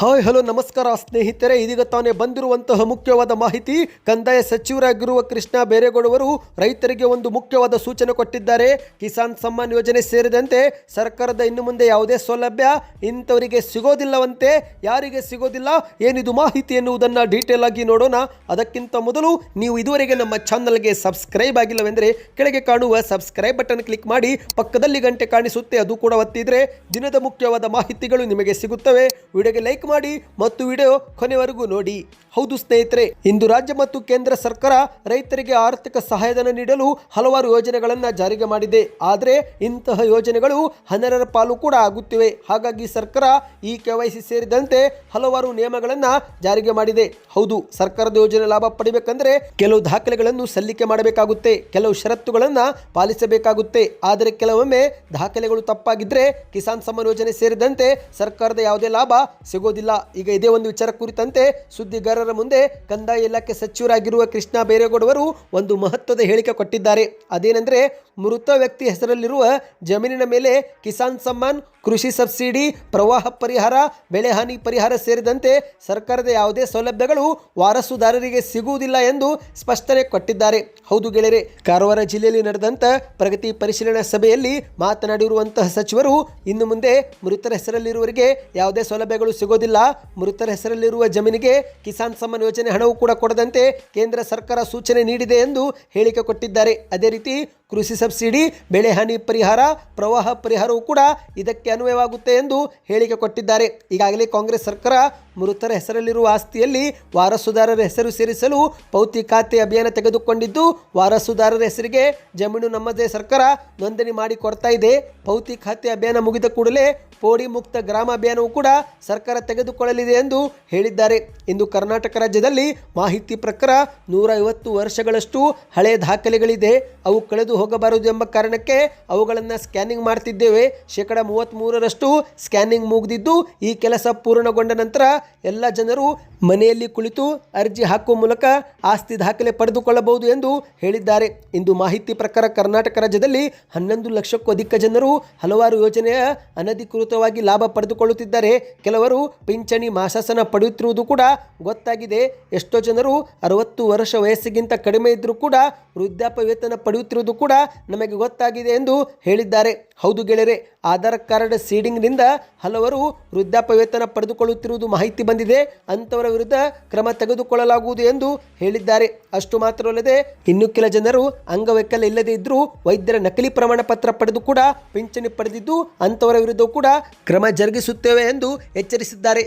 Hi, hello, ನಮಸ್ಕಾರ, ಸ್ನೇಹಿತರೆ. ಇದೀಗ ತಾನೇ ಬಂದಿರುವಂತಹ ಮುಖ್ಯವಾದ ಮಾಹಿತಿ, ಕಂದಾಯ ಸಚಿವರಾಗಿರುವ ಕೃಷ್ಣ ಬೇರೆಗೌಡವರು ರೈತರಿಗೆ ಒಂದು ಮುಖ್ಯವಾದ ಸೂಚನೆ ಕೊಟ್ಟಿದ್ದಾರೆ. ಕಿಸಾನ್ ಸಮ್ಮಾನ್ ಯೋಜನೆ ಸೇರಿದಂತೆ ಸರ್ಕಾರದ ಇನ್ನು ಮುಂದೆ ಯಾವುದೇ ಸೌಲಭ್ಯ ಇಂಥವರಿಗೆ ಸಿಗೋದಿಲ್ಲವಂತೆ. ಯಾರಿಗೆ ಸಿಗೋದಿಲ್ಲ, ಏನಿದು ಮಾಹಿತಿ ಎನ್ನುವುದನ್ನು ಡೀಟೇಲ್ ಆಗಿ ನೋಡೋಣ. ಅದಕ್ಕಿಂತ ಮೊದಲು ನೀವು ಇದುವರೆಗೆ ನಮ್ಮ ಚಾನಲ್ಗೆ ಸಬ್ಸ್ಕ್ರೈಬ್ ಆಗಿಲ್ಲವೆಂದರೆ ಕೆಳಗೆ ಕಾಣುವ ಸಬ್ಸ್ಕ್ರೈಬ್ ಬಟನ್ ಕ್ಲಿಕ್ ಮಾಡಿ, ಪಕ್ಕದಲ್ಲಿ ಗಂಟೆ ಕಾಣಿಸುತ್ತೆ, ಅದು ಕೂಡ ಒತ್ತಿದ್ರೆ ದಿನದ ಮುಖ್ಯವಾದ ಮಾಹಿತಿಗಳು ನಿಮಗೆ ಸಿಗುತ್ತವೆ. ವಿಡಿಯೋಗೆ ಲೈಕ್ ಮಾಡಿ ಮತ್ತು ವಿಡಿಯೋ ಕೊನೆವರೆಗೂ ನೋಡಿ. ಹೌದು ಸ್ನೇಹಿತರೆ, ಇಂದು ರಾಜ್ಯ ಮತ್ತು ಕೇಂದ್ರ ಸರ್ಕಾರ ರೈತರಿಗೆ ಆರ್ಥಿಕ ಸಹಾಯಧನ ನೀಡಲು ಹಲವಾರು ಯೋಜನೆಗಳನ್ನು ಜಾರಿಗೆ ಮಾಡಿದೆ. ಆದರೆ ಇಂತಹ ಯೋಜನೆಗಳು ಹನ್ನೆರಡರ ಪಾಲು ಕೂಡ ಆಗುತ್ತಿವೆ. ಹಾಗಾಗಿ ಸರ್ಕಾರ ಈ ಕೆವೈಸಿ ಸೇರಿದಂತೆ ಹಲವಾರು ನಿಯಮಗಳನ್ನು ಜಾರಿಗೆ ಮಾಡಿದೆ. ಹೌದು, ಸರ್ಕಾರದ ಯೋಜನೆ ಲಾಭ ಪಡಿಬೇಕಂದ್ರೆ ಕೆಲವು ದಾಖಲೆಗಳನ್ನು ಸಲ್ಲಿಕೆ ಮಾಡಬೇಕಾಗುತ್ತೆ. ಕೆಲವು ಷರತ್ತುಗಳನ್ನು ಪಾಲಿಸಬೇಕಾಗುತ್ತೆ. ಆದರೆ ಕೆಲವೊಮ್ಮೆ ದಾಖಲೆಗಳು ತಪ್ಪಾಗಿದ್ರೆ ಕಿಸಾನ್ ಸಮ್ಮಾನ್ ಯೋಜನೆ ಸೇರಿದಂತೆ ಸರ್ಕಾರದ ಯಾವುದೇ ಲಾಭ ಸಿಗೋದಿಲ್ಲ. ಈಗ ಇದೇ ಒಂದು ವಿಚಾರ ಕುರಿತಂತೆ ಸುದ್ದಿಗಾರರ ಮುಂದೆ ಕಂದಾಯ ಇಲಾಖೆ ಸಚಿವರಾಗಿರುವ ಕೃಷ್ಣ ಬೈರೇಗೌಡವರು ಒಂದು ಮಹತ್ವದ ಹೇಳಿಕೆ ಕೊಟ್ಟಿದ್ದಾರೆ. ಅದೇನೆಂದರೆ ಮೃತ ವ್ಯಕ್ತಿ ಹೆಸರಲ್ಲಿರುವ ಜಮೀನಿನ ಮೇಲೆ ಕಿಸಾನ್ ಸಮ್ಮಾನ್, ಕೃಷಿ ಸಬ್ಸಿಡಿ, ಪ್ರವಾಹ ಪರಿಹಾರ, ಬೆಳೆ ಹಾನಿ ಪರಿಹಾರ ಸೇರಿದಂತೆ ಸರ್ಕಾರದ ಯಾವುದೇ ಸೌಲಭ್ಯಗಳು ವಾರಸುದಾರರಿಗೆ ಸಿಗುವುದಿಲ್ಲ ಎಂದು ಸ್ಪಷ್ಟನೆ ಕೊಟ್ಟಿದ್ದಾರೆ. ಹೌದು ಗೆಳೆಯರೆ, ಕಾರವಾರ ಜಿಲ್ಲೆಯಲ್ಲಿ ನಡೆದಂತ ಪ್ರಗತಿ ಪರಿಶೀಲನಾ ಸಭೆಯಲ್ಲಿ ಮಾತನಾಡಿರುವಂತಹ ಸಚಿವರು, ಇನ್ನು ಮುಂದೆ ಮೃತರ ಹೆಸರಲ್ಲಿರುವವರಿಗೆ ಯಾವುದೇ ಸೌಲಭ್ಯಗಳು ಸಿಗೋದಿಲ್ಲ. ಮೃತರ ಹೆಸರಲ್ಲಿರುವ ಜಮೀನಿಗೆ ಕಿಸಾನ್ ಸಮ್ಮಾನ್ ಯೋಜನೆ ಹಣವು ಕೂಡ ಕೊಡದಂತೆ ಕೇಂದ್ರ ಸರ್ಕಾರ ಸೂಚನೆ ನೀಡಿದೆ ಎಂದು ಹೇಳಿಕೆ ಕೊಟ್ಟಿದ್ದಾರೆ. ಅದೇ ರೀತಿ ಕೃಷಿ ಸಬ್ಸಿಡಿ, ಬೆಳೆ ಹಾನಿ ಪರಿಹಾರ, ಪ್ರವಾಹ ಪರಿಹಾರವೂ ಕೂಡ ಇದಕ್ಕೆ ಅನ್ವಯವಾಗುತ್ತೆ ಎಂದು ಹೇಳಿಕೆ ಕೊಟ್ಟಿದ್ದಾರೆ. ಈಗಾಗಲೇ ಕಾಂಗ್ರೆಸ್ ಸರ್ಕಾರ ಮೃತರ ಹೆಸರಲ್ಲಿರುವ ಆಸ್ತಿಯಲ್ಲಿ ವಾರಸುದಾರರ ಹೆಸರು ಸೇರಿಸಲು ಪೌತಿ ಖಾತೆ ಅಭಿಯಾನ ತೆಗೆದುಕೊಂಡಿದ್ದು, ವಾರಸುದಾರರ ಹೆಸರಿಗೆ ಜಮೀನು ನಮ್ಮದೇ ಸರ್ಕಾರ ನೋಂದಣಿ ಮಾಡಿ ಕೊಡ್ತಾ ಇದೆ. ಪೌತಿ ಖಾತೆ ಅಭಿಯಾನ ಮುಗಿದ ಕೂಡಲೇ ಪೋಡಿ ಮುಕ್ತ ಗ್ರಾಮ ಅಭಿಯಾನವು ಕೂಡ ಸರ್ಕಾರ ತೆಗೆದುಕೊಳ್ಳಲಿದೆ ಎಂದು ಹೇಳಿದ್ದಾರೆ. ಇಂದು ಕರ್ನಾಟಕ ರಾಜ್ಯದಲ್ಲಿ ಮಾಹಿತಿ ಪ್ರಕಾರ ನೂರ ಐವತ್ತು ವರ್ಷಗಳಷ್ಟು ಹಳೆಯ ದಾಖಲೆಗಳಿದೆ. ಅವು ಕಳೆದು ಹೋಗಬಾರದು ಎಂಬ ಕಾರಣಕ್ಕೆ ಅವುಗಳನ್ನು ಸ್ಕ್ಯಾನಿಂಗ್ ಮಾಡ್ತಿದ್ದೇವೆ. ಶೇಕಡ ಮೂವತ್ತ್ಮೂರರಷ್ಟು ಸ್ಕ್ಯಾನಿಂಗ್ ಮುಗಿದಿದ್ದು, ಈ ಕೆಲಸ ಪೂರ್ಣಗೊಂಡ ನಂತರ ಎಲ್ಲ ಜನರು ಮನೆಯಲ್ಲಿ ಕುಳಿತು ಅರ್ಜಿ ಹಾಕುವ ಮೂಲಕ ಆಸ್ತಿ ದಾಖಲೆ ಪಡೆದುಕೊಳ್ಳಬಹುದು ಎಂದು ಹೇಳಿದ್ದಾರೆ. ಇಂದು ಮಾಹಿತಿ ಪ್ರಕಾರ ಕರ್ನಾಟಕ ರಾಜ್ಯದಲ್ಲಿ ಹನ್ನೊಂದು ಲಕ್ಷಕ್ಕೂ ಅಧಿಕ ಜನರು ಹಲವಾರು ಯೋಜನೆಯ ಅನಧಿಕೃತವಾಗಿ ಲಾಭ ಪಡೆದುಕೊಳ್ಳುತ್ತಿದ್ದಾರೆ. ಕೆಲವರು ಪಿಂಚಣಿ ಮಾಸಾಸನ ಪಡೆಯುತ್ತಿರುವುದು ಕೂಡ ಗೊತ್ತಾಗಿದೆ. ಎಷ್ಟೋ ಜನರು ಅರವತ್ತು ವರ್ಷ ವಯಸ್ಸಿಗಿಂತ ಕಡಿಮೆ ಇದ್ದರೂ ಕೂಡ ವೃದ್ಧಾಪ್ಯ ವೇತನ ಪಡೆಯುತ್ತಿರುವುದು ಕೂಡ ನಮಗೆ ಗೊತ್ತಾಗಿದೆ ಎಂದು ಹೇಳಿದ್ದಾರೆ. ಹೌದು ಗೆಳೆಯರೆ, ಆಧಾರ್ ಕಾರ್ಡ್ ಸೀಡಿಂಗ್ನಿಂದ ಹಲವರು ವೃದ್ಧಾಪ್ಯ ವೇತನ ಪಡೆದುಕೊಳ್ಳುತ್ತಿರುವುದು ಮಾಹಿತಿ ಬಂದಿದೆ. ಅಂಥವರ ವಿರುದ್ಧ ಕ್ರಮ ತೆಗೆದುಕೊಳ್ಳಲಾಗುವುದು ಎಂದು ಹೇಳಿದ್ದಾರೆ. ಅಷ್ಟು ಮಾತ್ರವಲ್ಲದೆ, ಇನ್ನು ಕೆಲ ಜನರು ಅಂಗವೈಕಲ್ಯ ಇಲ್ಲದೇ ಇದ್ದರೂ ವೈದ್ಯರ ನಕಲಿ ಪ್ರಮಾಣ ಪತ್ರ ಪಡೆದು ಕೂಡ ಪಿಂಚಣಿ ಪಡೆದಿದ್ದು, ಅಂಥವರ ವಿರುದ್ಧ ಕೂಡ ಕ್ರಮ ಜರುಗಿಸುತ್ತೇವೆ ಎಂದು ಎಚ್ಚರಿಸಿದ್ದಾರೆ.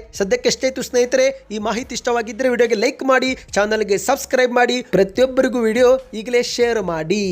ಇತ್ತು ಸ್ನೇಹಿತರೆ, ಈ ಮಾಹಿತಿ ಇಷ್ಟವಾಗಿದ್ದರೆ ವಿಡಿಯೋಗೆ ಲೈಕ್ ಮಾಡಿ, ಚಾನಲ್ಗೆ ಸಬ್ಸ್ಕ್ರೈಬ್ ಮಾಡಿ, ಪ್ರತಿಯೊಬ್ಬರಿಗೂ ವಿಡಿಯೋ ಈಗಲೇ ಶೇರ್ ಮಾಡಿ.